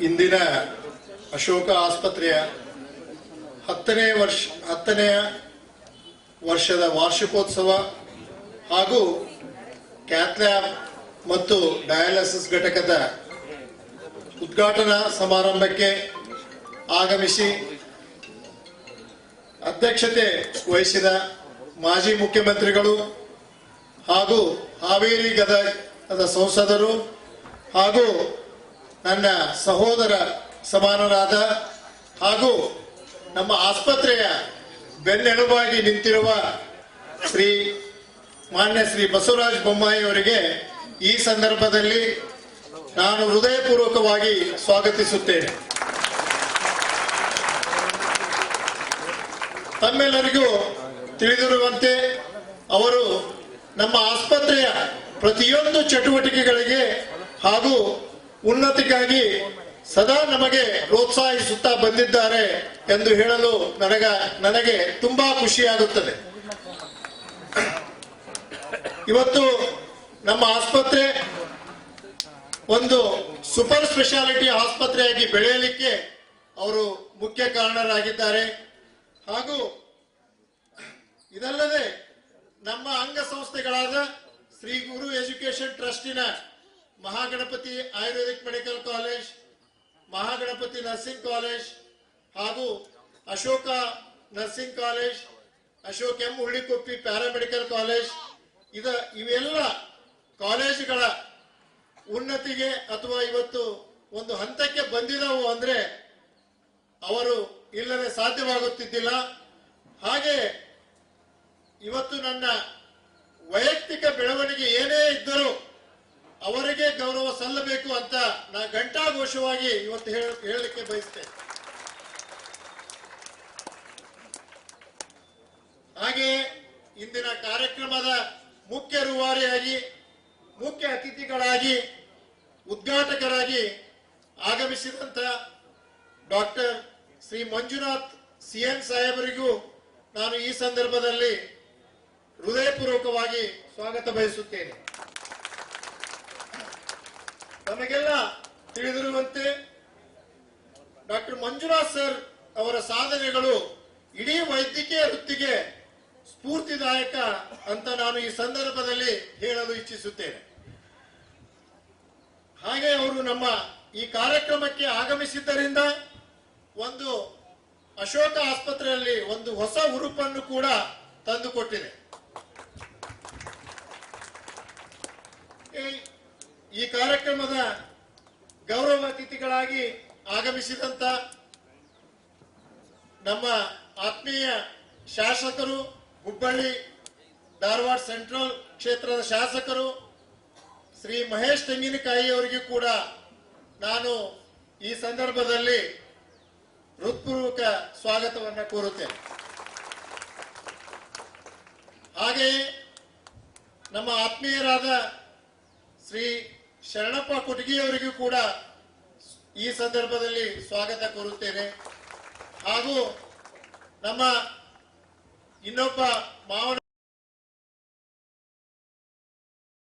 ಇಂದಿನ ಅಶೋಕ ಆಸ್ಪತ್ರೆಯ ಹತ್ತನೇ ವರ್ಷ ಹತ್ತನೆಯ ವರ್ಷದ ವಾರ್ಷಿಕೋತ್ಸವ ಹಾಗೂ ಕ್ಯಾಥ್ಲ್ಯಾಬ್ ಮತ್ತು ಡಯಾಲಿಸಿಸ್ ಘಟಕದ ಉದ್ಘಾಟನಾ ಸಮಾರಂಭಕ್ಕೆ ಆಗಮಿಸಿ ಅಧ್ಯಕ್ಷತೆ ವಹಿಸಿದ ಮಾಜಿ ಮುಖ್ಯಮಂತ್ರಿಗಳು ಹಾಗೂ ಹಾವೇರಿ ಗದಗದ ಸಂಸದರು ಹಾಗೂ ನನ್ನ ಸಹೋದರ ಸಮಾನರಾದ ಹಾಗೂ ನಮ್ಮ ಆಸ್ಪತ್ರೆಯ ಬೆನ್ನೆಲುಬಾಗಿ ನಿಂತಿರುವ ಶ್ರೀ ಮಾನ್ಯ ಶ್ರೀ ಬಸವರಾಜ ಬೊಮ್ಮಾಯಿ ಅವರಿಗೆ ಈ ಸಂದರ್ಭದಲ್ಲಿ ನಾನು ಹೃದಯಪೂರ್ವಕವಾಗಿ ಸ್ವಾಗತಿಸುತ್ತೇನೆ. ತಮ್ಮೆಲ್ಲರಿಗೂ ತಿಳಿದಿರುವಂತೆ ಅವರು ನಮ್ಮ ಆಸ್ಪತ್ರೆಯ ಪ್ರತಿಯೊಂದು ಚಟುವಟಿಕೆಗಳಿಗೆ ಹಾಗೂ ಉನ್ನತಿಗಾಗಿ ಸದಾ ನಮಗೆ ಪ್ರೋತ್ಸಾಹಿಸುತ್ತಾ ಬಂದಿದ್ದಾರೆ ಎಂದು ಹೇಳಲು ನನಗ, ನನಗೆ ತುಂಬಾ ಖುಷಿಯಾಗುತ್ತದೆ. ಇವತ್ತು ನಮ್ಮ ಆಸ್ಪತ್ರೆ ಒಂದು ಸೂಪರ್ ಸ್ಪೆಷಾಲಿಟಿ ಆಸ್ಪತ್ರೆಯಾಗಿ ಬೆಳೆಯಲಿಕ್ಕೆ ಅವರು ಮುಖ್ಯ ಕಾರಣರಾಗಿದ್ದಾರೆ. ಹಾಗೂ ಇದಲ್ಲದೆ ನಮ್ಮ ಅಂಗಸಂಸ್ಥೆಗಳಾದ Shri Guru education ಟ್ರಸ್ಟಿನ Mahaganapati Ayurvedic medical college, Mahaganapati nursing college ಹಾಗೂ Ashoka nursing college, Ashok M Hulikoppi paramedical college ಇದ ಇವೆಲ್ಲ ಕಾಲೇಜುಗಳ ಉನ್ನತಿಗೆ ಅಥವಾ ಇವತ್ತು ಒಂದು ಹಂತಕ್ಕೆ ಬಂದಿದವು ಅಂದ್ರೆ ಅವರು ಇಲ್ಲದೆ ಸಾಧ್ಯವಾಗುತ್ತಿದ್ದಿಲ್ಲ. ಹಾಗೆ ಇವತ್ತು ನನ್ನ ವೈಯಕ್ತಿಕ ಬೆಳವಣಿಗೆ ಏನೇ ಇದ್ದರೂ ಸಲ್ಲಬೇಕು ಅಂತ ನಾ ಘಂಟಾಘೋಷವಾಗಿ ಇವತ್ತು ಹೇಳ- ಹೇಳಲಿಕ್ಕೆ ಬಯಸ್ತೆ ಹಾಗೆ ಇಂದಿನ ಕಾರ್ಯಕ್ರಮದ ಮುಖ್ಯ ರೂವಾರಿಯಾಗಿ, ಮುಖ್ಯ ಅತಿಥಿಗಳಾಗಿ, ಉದ್ಘಾಟಕರಾಗಿ ಆಗಮಿಸಿದಂತ ಡಾಕ್ಟರ್ ಶ್ರೀ ಮಂಜುನಾಥ್ ಸಿಎನ್ ಸಾಹೇಬರಿಗೂ ನಾನು ಈ ಸಂದರ್ಭದಲ್ಲಿ ಹೃದಯಪೂರ್ವಕವಾಗಿ ಸ್ವಾಗತ ಬಯಸುತ್ತೇನೆ. ನಮಗೆಲ್ಲ ತಿಳಿದಿರುವಂತೆ ಡಾಕ್ಟರ್ ಮಂಜುನಾಥ್ ಸರ್ ಅವರ ಸಾಧನೆಗಳು ಇಡೀ ವೈದ್ಯಕೀಯ ವೃತ್ತಿಗೆ ಸ್ಫೂರ್ತಿದಾಯಕ ಅಂತ ನಾನು ಈ ಸಂದರ್ಭದಲ್ಲಿ ಹೇಳಲು ಇಚ್ಛಿಸುತ್ತೇನೆ. ಹಾಗೆ ಅವರು ನಮ್ಮ ಈ ಕಾರ್ಯಕ್ರಮಕ್ಕೆ ಆಗಮಿಸಿದ್ದರಿಂದ ಒಂದು ಅಶೋಕ ಆಸ್ಪತ್ರೆಯಲ್ಲಿ ಒಂದು ಹೊಸ ಉರುಪನ್ನು ಕೂಡ ತಂದುಕೊಟ್ಟಿದೆ ಈ- ಈ ಕಾರ್ಯಕ್ರಮದ ಗೌರವ ಅತಿಥಿಗಳಾಗಿ ಆಗಮಿಸಿದಂತ ನಮ್ಮ ಆತ್ಮೀಯ ಶಾಸಕರು ಹುಬ್ಬಳ್ಳಿ ಧಾರವಾಡ ಸೆಂಟ್ರಲ್ ಕ್ಷೇತ್ರದ ಶಾಸಕರು ಶ್ರೀ ಮಹೇಶ್ ತೆಂಗಿನಕಾಯಿ ಅವರಿಗೂ ಕೂಡ ನಾನು ಈ ಸಂದರ್ಭದಲ್ಲಿ ಹೃತ್ಪೂರ್ವಕ ಸ್ವಾಗತವನ್ನ ಕೋರುತ್ತೇನೆ. ಹಾಗೆಯೇ ನಮ್ಮ ಆತ್ಮೀಯರಾದ ಶ್ರೀ ಶರಣಪ್ಪ ಕುಟಗಿಯವರಿಗೂ ಕೂಡ ಈ ಸಂದರ್ಭದಲ್ಲಿ ಸ್ವಾಗತ ಕೋರುತ್ತೇನೆ. ಹಾಗೂ ನಮ್ಮ ಇನ್ನೊಬ್ಬ ಮಾವನ